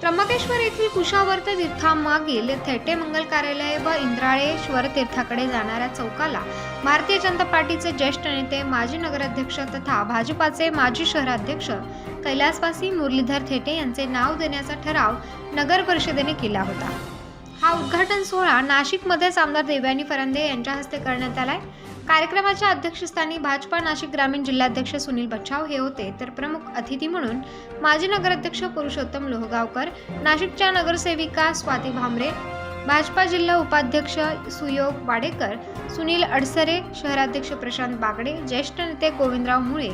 त्र्यंबकेश्वर येथील कुशावर्त तीर्थामागील थेटे मंगल कार्यालय व इंद्राळेश्वर तीर्थाकडे जाणाऱ्या चौकाला भारतीय जनता पार्टीचे ज्येष्ठ नेते माजी नगराध्यक्ष तथा भाजपाचे माजी शहराध्यक्ष कैलासवासी मुरलीधर थेटे यांचे नाव देण्याचा ठराव नगर परिषदेने केला होता. हा उद्घाटन सोहळा नाशिकमध्येच आमदार देवयानी फरांदे यांच्या हस्ते करण्यात आलाय. कार्यक्रमाच्या अध्यक्षस्थानी भाजपा नाशिक ग्रामीण जिल्हाध्यक्ष सुनील बच्छाव हे होते. तर प्रमुख अतिथी म्हणून माजी नगराध्यक्ष पुरुषोत्तम लोहगावकर नाशिकच्या नगरसेविका स्वाती भामरे भाजपा जिल्हा उपाध्यक्ष सुयोग वाडेकर सुनील अडसरे शहराध्यक्ष प्रशांत बागडे ज्येष्ठ नेते गोविंदराव मुळे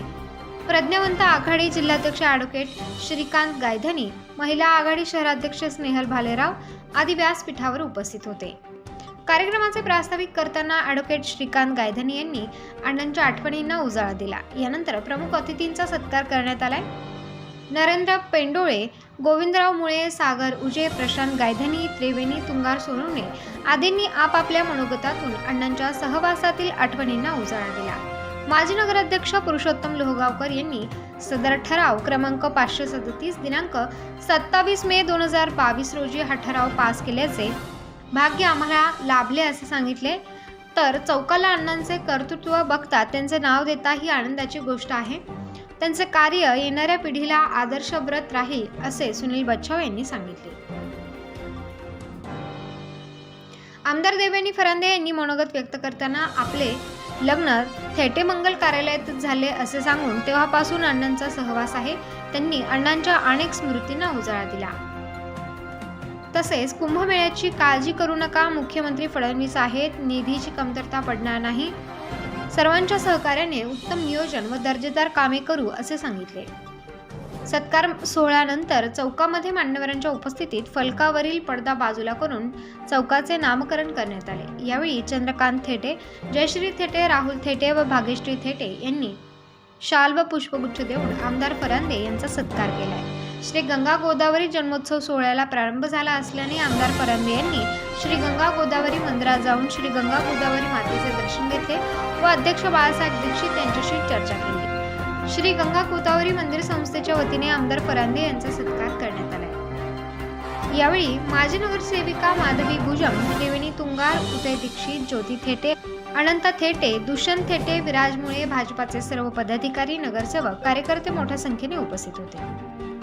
प्रज्ञावंत आघाडी जिल्हाध्यक्ष ॲडव्होकेट श्रीकांत गायधनी महिला आघाडी शहराध्यक्ष स्नेहल भालेराव आदी व्यासपीठावर उपस्थित होते. कार्यक्रमाचे प्रास्ताविक करताना ॲडव्होकेट श्रीकांत गायधनी यांनी अण्णांच्या आठवणींना उजाळा दिला. यानंतर प्रमुख अतिथींचा सत्कार करण्यात आलाय. नरेंद्र पेंडोळे गोविंदराव मुळे सागर उजे प्रशांत गायधनी त्रिवेणी तुंगार सोनवणे आदींनी आपापल्या मनोगतातून अण्णांच्या सहवासातील आठवणींना उजाळा दिला. माजी नगराध्यक्ष पुरुषोत्तम लोहगावकर यांनी सदर ठराव क्रमांक पाचशे सदतीस दिनांक सत्तावीस मे दोन हजार बावीस रोजी हा ठराव पास केल्याचे भाग्य आम्हाला लाभले असे सांगितले. तर चौकाला अण्णांचे कर्तृत्व बघता त्यांचे नाव देता ही आनंदाची गोष्ट आहे. त्यांचे कार्य येणाऱ्या पिढीला आदर्शव्रत राहील असे सुनील बच्छाव यांनी सांगितले. आमदार देवेनी फरांदे यांनी मनोगत व्यक्त करताना आपले लग्न थेटे मंगल कार्यालयातच झाले असे सांगून तेव्हापासून अण्णांचा सहवास आहे. त्यांनी अण्णांच्या अनेक स्मृतींना उजाळा दिला. तसेच कुंभमेळ्याची काळजी करू नका मुख्यमंत्री फडणवीस आहेत निधीची कमतरता पडणार नाही. सर्वांच्या सहकार्याने उत्तम नियोजन व दर्जेदार कामे करू असे सांगितले. सत्कार सोहळ्यानंतर चौकामध्ये मान्यवरांच्या उपस्थितीत फलकावरील पडदा बाजूला करून चौकाचे नामकरण करण्यात आले. यावेळी चंद्रकांत थेटे जयश्री थेटे राहुल थेटे व भाग्यश्री थेटे यांनी शाल व पुष्पगुच्छ देऊन आमदार फरांदे यांचा सत्कार केलाय. श्री गंगा गोदावरी जन्मोत्सव सोहळ्याला प्रारंभ झाला असल्याने आमदार फरांदे यांनी श्री गंगा गोदावरी मंदिरात जाऊन श्री गंगा गोदावरी मातेचे दर्शन घेतले व अध्यक्ष बाळासाहेब दीक्षित यांच्याशी चर्चा केली. श्री गंगा गोदावरी मंदिर संस्थेच्या वतीने आमदार परांदे यांचा सत्कार करण्यात आला. यावेळी माजी नगरसेविका माधवी गुजम त्रिवेणी तुंगार उदय दीक्षित ज्योती थेटे अनंत थेटे दुष्यंत थेटे विराजमुळे भाजपाचे सर्व पदाधिकारी नगरसेवक कार्यकर्ते मोठ्या संख्येने उपस्थित होते.